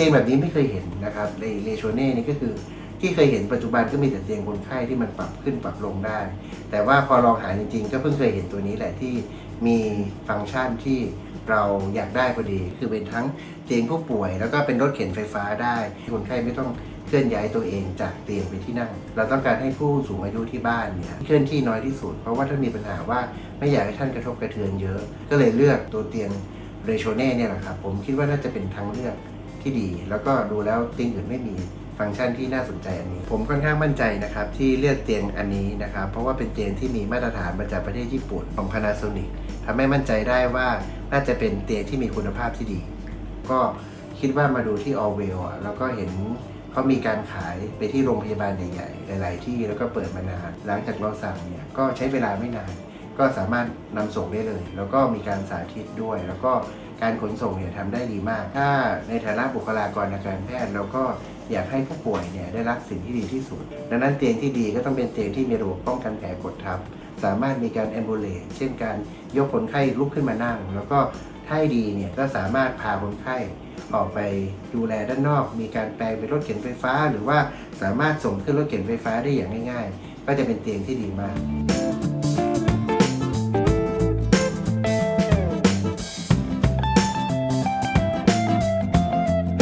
ตียงแบบนี้ไม่เคยเห็นนะครับในเลโชเน่นี่ก็คือที่เคยเห็นปัจจุบันก็มีแต่เตียงคนไข้ที่มันปรับขึ้นปรับลงได้ แต่ว่าพอลองหาจริงๆ ก็เพิ่งเคยเห็นตัวนี้แหละที่มีฟังก์ชันที่เราอยากได้พอดี คือเป็นทั้งเตียงผู้ป่วย แล้วก็เป็นรถเข็นไฟฟ้าได้คนไข้ไม่ต้องเคลื่อนย้ายตัวเองจากเตียงไปที่นั่ง เราต้องการให้ผู้สูงอายุที่บ้านเนี่ยเคลื่อนที่น้อยที่สุด เพราะว่าท่านมีปัญหาว่าไม่อยากให้ท่านกระทบกระเทือนเยอะ ก็เลยเลือกตัวเตียงเรโชเน่เนี่ยแหละครับผมคิดว่าน่าจะเป็นทางเลือก ที่ดี แล้วก็ดูแล้วเตียงอื่นไม่มีฟังก์ชันที่น่าสนใจอันนี้ ผมค่อนข้างมั่นใจนะครับที่เลือกเตียงอันนี้นะครับ เพราะว่าเป็นเตียงที่มีมาตรฐานมาจากประเทศญี่ปุ่นของ Panasonic ทำให้มั่นใจได้ว่าน่าจะเป็นเตียงที่มีคุณภาพที่ดี ก็คิดว่ามาดูที่ All w e l l แล้วก็เห็นเขามีการขายไปที่โรงพยาบาลใหญ่ๆ หลาย ๆ ที่แล้วก็เปิดมานาน หลังจากเราสั่งเนี่ยก็ใช้เวลาไม่นาน ก็สามารถนำส่งได้เลย แล้วก็มีการสาธิตด้วย แล้วก็การขนส่งเนี่ยทำได้ดีมาก ถ้าในฐานะบุคลากรทางการแพทย์เราก็อยากให้ผู้ป่วยเนี่ยได้รับสิ่งที่ดีที่สุด ดังนั้นเตียงที่ดีก็ต้องเป็นเตียงที่มีระบบป้องกันแผลกดทับ สามารถมีการแอมบูเลตเช่นการยกคนไข้ลุกขึ้นมานั่ง แล้วก็ถ้าดีเนี่ยก็สามารถพาคนไข้ออกไปดูแลด้านนอก มีการแปลงเป็นรถเข็นไฟฟ้า หรือว่าสามารถส่งขึ้นรถเข็นไฟฟ้าได้อย่างง่าย ๆ ก็จะเป็นเตียงที่ดีมาก